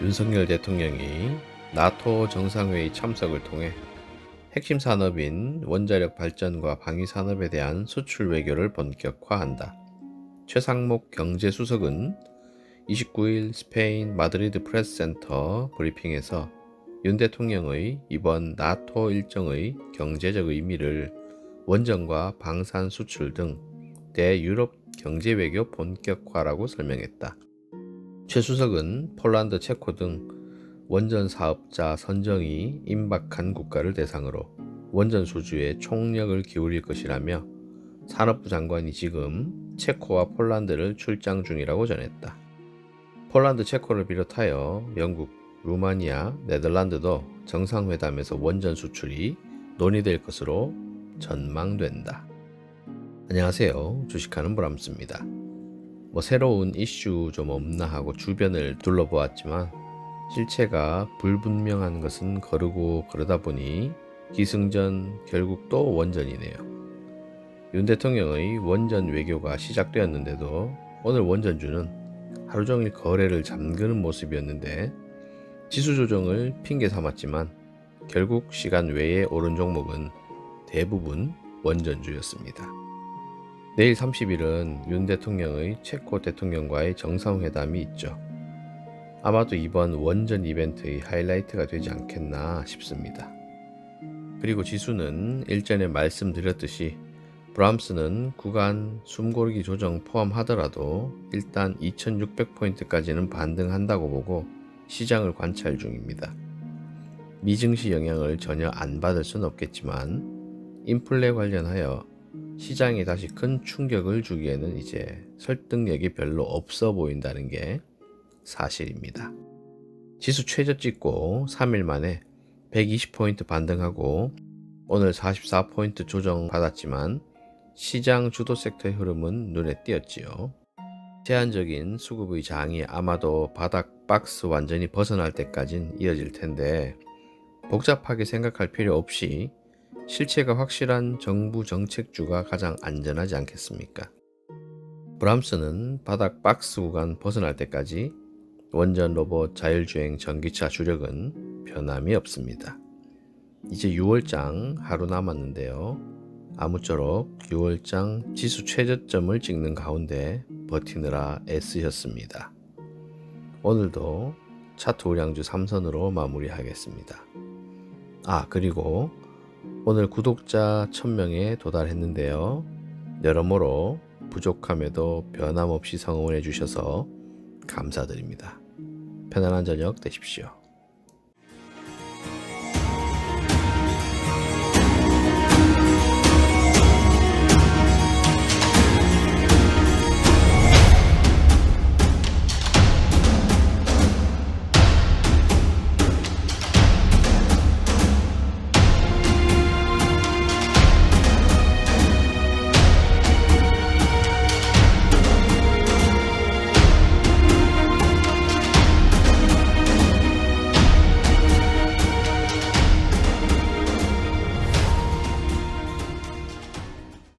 윤석열 대통령이 나토 정상회의 참석을 통해 핵심 산업인 원자력 발전과 방위 산업에 대한 수출 외교를 본격화한다. 최상목 경제수석은 29일 스페인 마드리드 프레스 센터 브리핑에서 윤 대통령의 이번 나토 일정의 경제적 의미를 원전과 방산 수출 등 대유럽 경제 외교 본격화라고 설명했다. 최 수석은 폴란드, 체코 등 원전 사업자 선정이 임박한 국가를 대상으로 원전 수주에 총력을 기울일 것이라며 산업부 장관이 지금 체코와 폴란드를 출장 중이라고 전했다. 폴란드, 체코를 비롯하여 영국, 루마니아, 네덜란드도 정상회담에서 원전 수출이 논의될 것으로 전망된다. 안녕하세요. 주식하는 브람스입니다. 뭐 새로운 이슈 좀 없나 하고 주변을 둘러보았지만 실체가 불분명한 것은 거르고 그러다 보니 기승전 결국 또 원전이네요. 윤 대통령의 원전 외교가 시작되었는데도 오늘 원전주는 하루 종일 거래를 잠그는 모습이었는데 지수 조정을 핑계 삼았지만 결국 시간 외에 오른 종목은 대부분 원전주였습니다. 내일 30일은 윤 대통령의 체코 대통령과의 정상회담이 있죠. 아마도 이번 원전 이벤트의 하이라이트가 되지 않겠나 싶습니다. 그리고 지수는 일전에 말씀드렸듯이 브람스는 구간 숨고르기 조정 포함하더라도 일단 2600포인트까지는 반등한다고 보고 시장을 관찰 중입니다. 미증시 영향을 전혀 안 받을 수는 없겠지만 인플레 관련하여 시장에 다시 큰 충격을 주기에는 이제 설득력이 별로 없어 보인다는 게 사실입니다. 지수 최저 찍고 3일 만에 120포인트 반등하고 오늘 44포인트 조정 받았지만 시장 주도 섹터의 흐름은 눈에 띄었지요. 제한적인 수급의 장이 아마도 바닥 박스 완전히 벗어날 때까진 이어질 텐데 복잡하게 생각할 필요 없이 실체가 확실한 정부 정책주가 가장 안전하지 않겠습니까? 브람스는 바닥 박스 구간 벗어날 때까지 원전 로봇 자율주행 전기차 주력은 변함이 없습니다. 이제 6월장 하루 남았는데요. 아무쪼록 6월장 지수 최저점을 찍는 가운데 버티느라 애쓰셨습니다. 오늘도 차트 우량주 3선으로 마무리하겠습니다. 아, 그리고 오늘 구독자 1000명에 도달했는데요. 여러모로 부족함에도 변함없이 성원해 주셔서 감사드립니다. 편안한 저녁 되십시오.